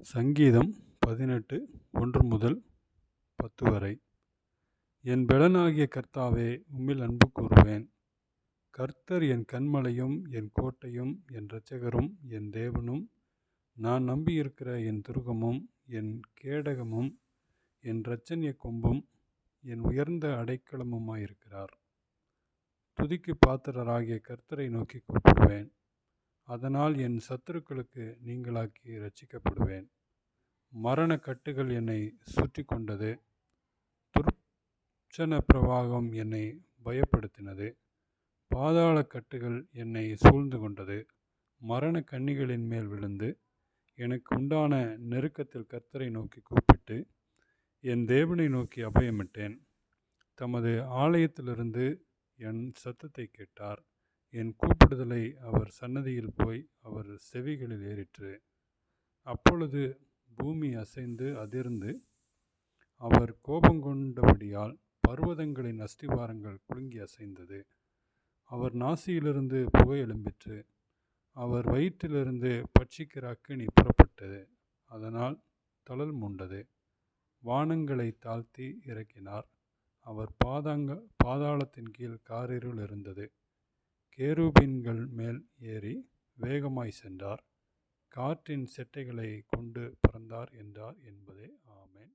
சங்கீதம் பதினெட்டு ஒன்று முதல் பத்து வரை. என் பெலனாகிய கர்த்தாவே உம்மில் அன்பு கூறுவேன். கர்த்தர் என் கண்மலையும் என் கோட்டையும் என் இரட்சகரும் என் தேவனும் நான் நம்பியிருக்கிற என் துருகமும் என் கேடகமும் என் இரட்சணிய கொம்பும் என் உயர்ந்த அடைக்கலமுமாயிருக்கிறார். துதிக்கு பாத்திரராகிய கர்த்தரை நோக்கி கூப்பிடுவேன். அதனால் என் சத்துருக்களுக்கு நீங்களாக்கி ரட்சிக்கப்படுவேன் மரண கட்டுகள் என்னை சுற்றி கொண்டது துர்ச்சன பிரவாகம் என்னை பயப்படுத்தினது. பாதாள கட்டுகள் என்னை சூழ்ந்து கொண்டது. மரண கன்னிகளின் மேல் விழுந்து எனக்கு உண்டான நெருக்கத்தில் கர்த்தரை நோக்கி கூப்பிட்டு என் தேவனை நோக்கி அபயமிட்டேன். தமது ஆலயத்திலிருந்து என் சத்தத்தை கேட்டார். என் கூப்பிடுதலை அவர் சன்னதியில் போய் அவர் செவிகளில் ஏறிற்று. அப்பொழுது பூமி அசைந்து அதிர்ந்து அவர் கோபங்கொண்டபடியால் பர்வதங்களின் அஸ்திவாரங்கள் குலுங்கி அசைந்தது. அவர் நாசியிலிருந்து புகை எழும்பிற்று. அவர் வயிற்றிலிருந்து பட்சிக்கிற அக்கினி புறப்பட்டது. அதனால் தளல் மூண்டது. வானங்களை தாழ்த்தி இறக்கினார். அவர் பாதாங்க பாதாளத்தின் கீழ் காரிருள் இருந்தது. கேருபீன்கள் மேல் ஏறி வேகமாய் சென்றார். காற்றின் செட்டைகளை கொண்டு பறந்தார் என்றார் என்பதே ஆமேன்.